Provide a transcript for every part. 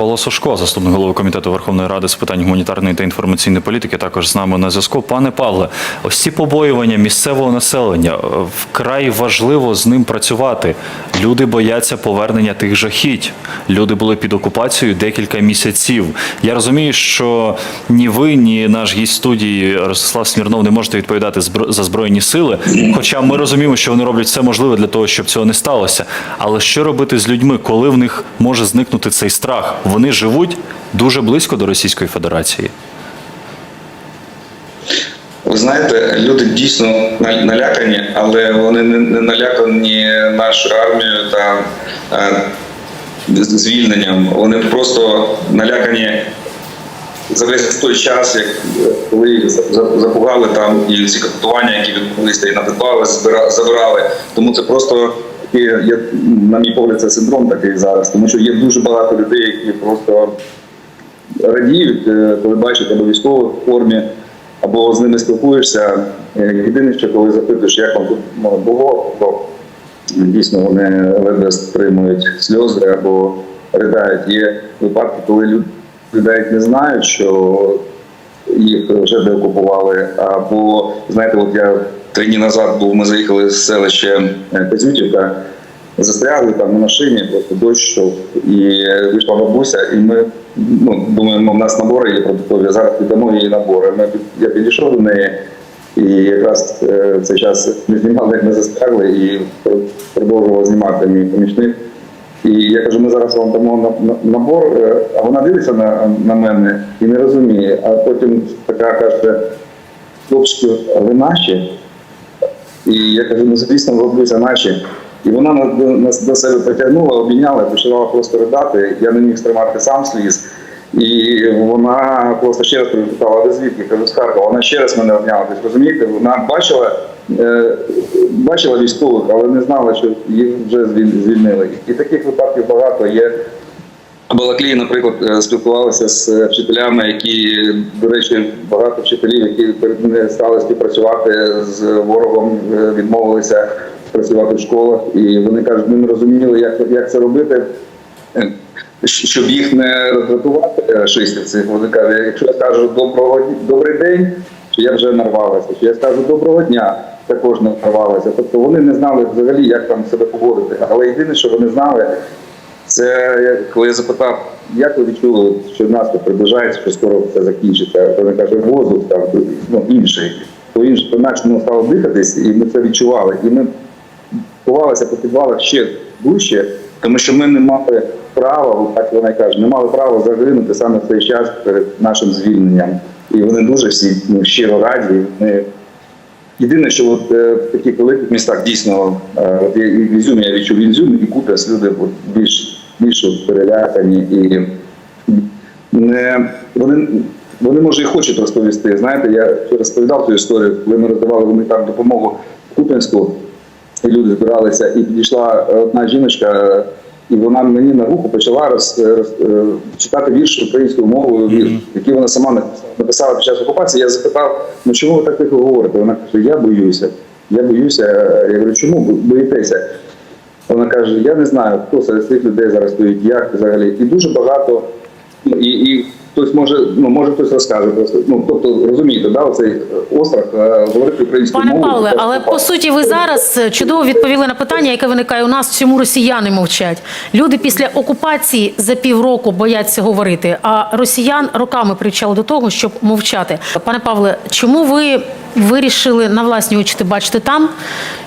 Павло Сушко, заступник голови комітету Верховної Ради з питань гуманітарної та інформаційної політики, також з нами на зв'язку. Пане Павле, ось ці побоювання місцевого населення е, вкрай важливо з ним працювати. Люди бояться повернення тих жахіть. Люди були під окупацією декілька місяців. Я розумію, що ні ви, ні наш гість студії Ростислав Смірнов не можете відповідати за збройні сили. Хоча ми розуміємо, що вони роблять все можливе для того, щоб цього не сталося. Але що робити з людьми, коли в них може зникнути цей страх? Вони живуть дуже близько до Російської Федерації. Ви знаєте, люди дійсно налякані, але вони не налякані нашою армією та е, звільненням. Вони просто налякані за весь той час, як коли їх за- за- запугали там і ці катування, які відбулися, і збира- забирали. Тому це просто такий, я, на мій погляд, це синдром такий зараз, тому що є дуже багато людей, які просто радіють, е, коли бачать або військових в формі, або з ними спілкуєшся. Е, Єдине, що коли запитуєш, як вам тут ну, було, то дійсно вони ледве стримують сльози або ридають. Є випадки, коли люди навіть не знають, що їх вже деокупували. Або знаєте, от я три дні назад був, ми заїхали з селища е, Козютівка, застрягли там на машині, просто дощ йшов, і вийшла бабуся, і ми ну, думаємо, в нас набори є продуктові, зараз піддамо їй набори. Ми, я підійшов до неї, і якраз е, в цей час ми знімали, як ми застрягли, і продовжував знімати мій помічник. І я кажу, ми зараз вам дамо на- на- набор, е, а вона дивиться на, на мене і не розуміє. А потім така каже, а ви наші? І я кажу, ну звісно, бабуся наші. І вона нас до, себе притягнула, обійняла, почала просто ридати. Я не міг стримати сам сліз. І вона просто ще раз привітала, ви звідки? Кажу, з. Вона ще раз мене обняла. Тобто, розумієте, вона бачила, е, бачила військових, але не знала, що їх вже звільнили. І таких випадків багато є. Балаклії, наприклад, е, спілкувалися з е, вчителями, які, до речі, багато вчителів, які перед ними стали співпрацювати з ворогом, е, відмовилися працювати в школах, і вони кажуть, ми не розуміли, як, як це робити, щоб їх не роздратувати шистівців. Вони кажуть, якщо я скажу доброго добрий день, що я вже нарвалася, що я скажу доброго дня. Також не нарвалася. Тобто вони не знали взагалі, як там себе поводити. Але єдине, що вони знали, це коли я запитав, як ви відчули, що наступ приближається, що скоро це закінчиться. Вони каже, воздух там ну, інший, по інакше не стало дихатись, і ми це відчували. І ми ховалися по підвалах ще дужче, тому що ми не мали права, так вона й каже, не мали права загинути саме в цей час перед нашим звільненням. І вони дуже всі ну, щиро раді. Вони Єдине, що от, е, в таких великих містах дійсно, е, от в Ізюмі я відчув Ізюм і Куп'яс, люди от, більш, більш перелякані і не, вони, вони може і хочуть розповісти. Знаєте, я розповідав ту історію, коли ми роздавали гуманітарну допомогу в Куп'янську, і люди збиралися, і підійшла одна жіночка, і вона мені на руку почала роз, роз, е, читати вірш українською мовою, вірш, який вона сама написала- під час окупації. Я запитав, ну чому ви так тихо говорите? Вона каже, я боюся. Я боюся. Я говорю, чому боїтеся? Вона каже: Я не знаю, хто серед цих людей зараз стоїть, як взагалі. І дуже багато, ну, і, і хтось може, ну може хтось розкаже просто. Ну тобто розумієте, да, оцей острах е, говорити українською Пане мовою. Павле, але по суті, ви зараз чудово відповіли на питання, яке виникає у нас, чому росіяни мовчать. Люди після окупації за півроку бояться говорити, а росіян роками привчали до того, щоб мовчати. Пане Павле, чому ви вирішили на власні очі бачити там,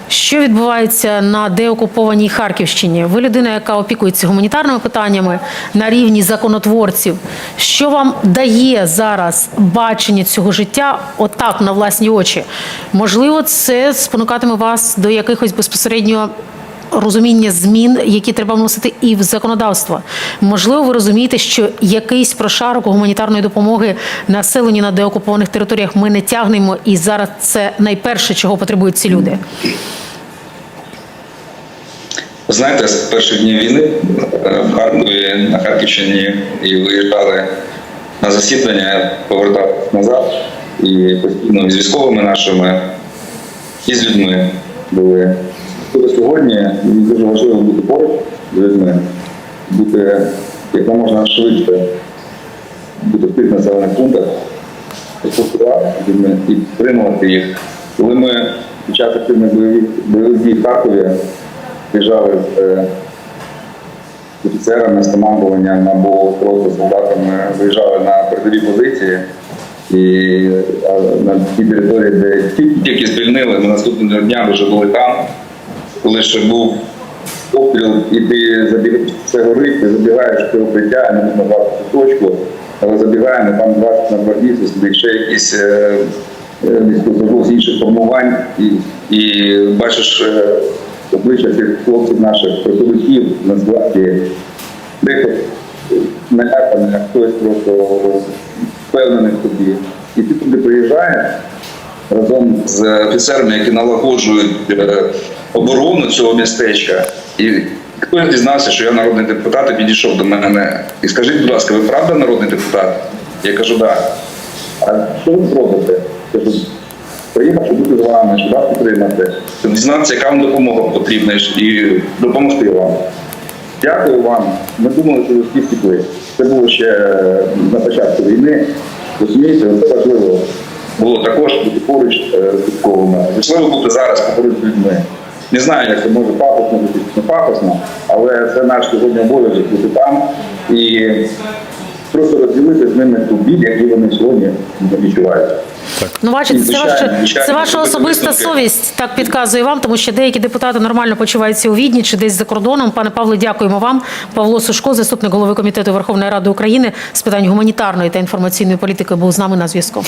що відбувається на деокупованій Харківщині? Ви людина, яка опікується гуманітарними питаннями на рівні законотворців. Що вам дає зараз бачення цього життя отак на власні очі? Можливо, це спонукатиме вас до якихось безпосередньо розуміння змін, які треба вносити і в законодавство. Можливо, ви розумієте, що якийсь прошарок гуманітарної допомоги населенню на деокупованих територіях ми не тягнемо, і зараз це найперше, чого потребують ці люди. Знаєте, з перших днів війни е, в Харкові, на Харківщині і виїжджали на засідання, поверталися назад і постійно з військовими нашими і з людьми були. Тобто сьогодні мені дуже важливо бути поруч з людьми, бути як можна швидше бути в тих населених пунктах, і підтримувати їх. Коли ми під час активних бойових, дій в Харкові приїжджали з е, офіцерами, з командуванням або просто солдатами виїжджали на передові позиції. І на тій території, де Тільки звільнили, ми наступного дня вже були там, коли ще був обстріл, і ти забігаєш, все горить, ти забігаєш те укриття, не можна бачити точку, але забігаємо, там 20 на гвардійців сидить ще якісь е, е, з інших формувань, і, і бачиш е, обличчя цих хлопців наших працівників Нацгвардії, дехто наляканий, хтось просто впевнений в собі. І ти туди приїжджаєш разом з офіцерами, які налагоджують е, оборону цього містечка. І хтось дізнався, що я народний депутат, і підійшов до мене. І скажіть, будь ласка, ви правда народний депутат? Я кажу, так. А що ви зробите? Кажу, приїхав, щоб бути з вами, щоб вас підтримати, Щоб дізнатися, яка вам допомога потрібна і допомогти. вам. Дякую вам. Ми думали, що ви всі втекли. Це було ще е, на початку війни. Розумієте, це важливо було також бути поруч е, з військовими. Важливо бути зараз поруч з людьми. Не знаю, як це може пафосно бути не пафосно, але це наш сьогодні обов'язок бути там і просто розділити з ними ту біль, яку вони сьогодні відчувають. Ну, бачите, це, Звичайно, ваше, звичайно, це ваша особиста совість так підказує вам, тому що деякі депутати нормально почуваються у Відні чи десь за кордоном. Пане Павле, дякуємо вам. Павло Сушко, заступник голови комітету Верховної Ради України з питань гуманітарної та інформаційної політики, був з нами на зв'язку.